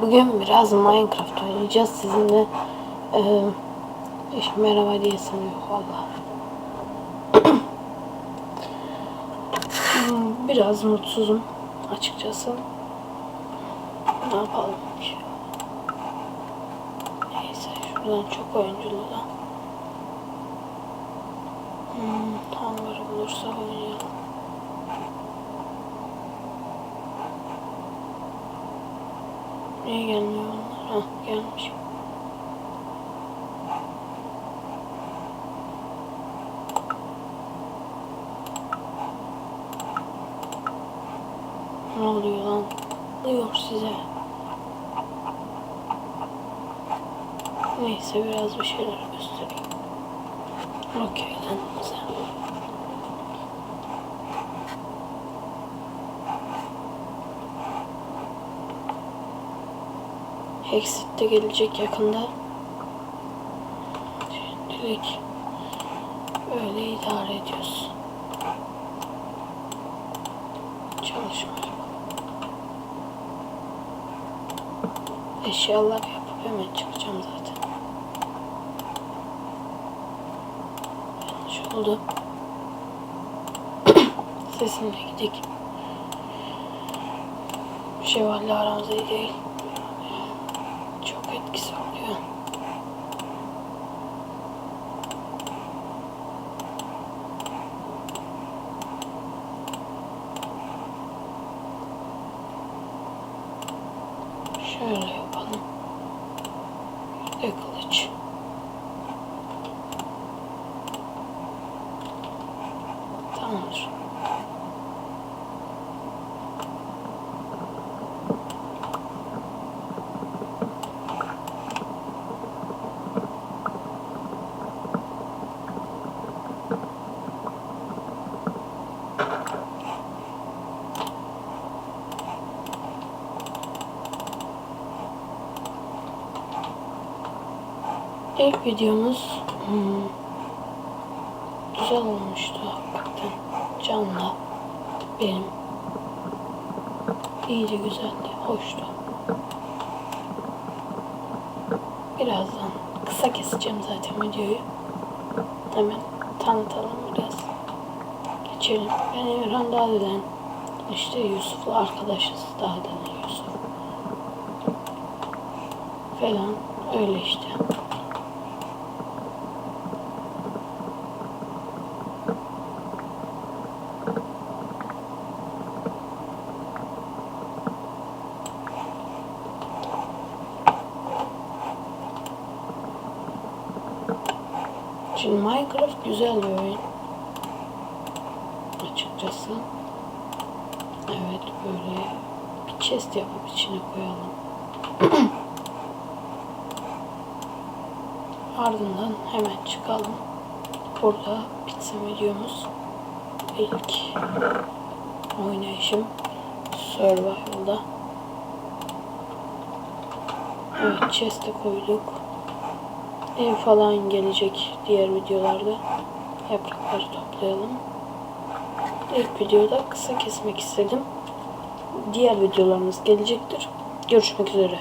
Bugün biraz Minecraft oynayacağız sizinle. Ee, işte merhaba diyesim yok valla. Biraz mutsuzum açıkçası. Ne yapalım ki? Neyse şuradan çok oyunculu da. Hmm, hangarı bulursa oynayalım. Niye gelmiyor onlar? Hah gelmiş. Ne oluyor lan? Yok size? Neyse biraz bir şeyler göstereyim. Okey lan güzel. Exit de gelecek yakında. Şimdilik öyle idare ediyoruz. Çalışmıyor. Eşyalar yapıp hemen çıkacağım zaten. Yanlış oldu. Sesimle gidik. Şevval'le aramız iyi değil. Çok etkisi oluyor. Şöyle yapalım. Bir de kılıç. Tamamdır. İlk videomuz hmm, güzel olmuştu hakikaten. Canlı. Benim. İyiydi, güzeldi, hoştu. Birazdan kısa keseceğim zaten videoyu. Hemen tanıtalım biraz. Geçelim. Ben Emirhan Dağdelen. İşte Yusuf'la arkadaşız Dağdelen Yusuf. Falan öyle işte. Şimdi Minecraft güzel bir oyun. Açıkçası. Evet böyle bir chest yapıp içine koyalım. Ardından hemen çıkalım. Burada bitsin videomuz. İlk oynayışım Survival'da. Evet chest'e koyduk. Ev falan gelecek diğer videolarda. Yaprakları toplayalım. İlk videoda kısa kesmek istedim. Diğer videolarımız gelecektir. Görüşmek üzere.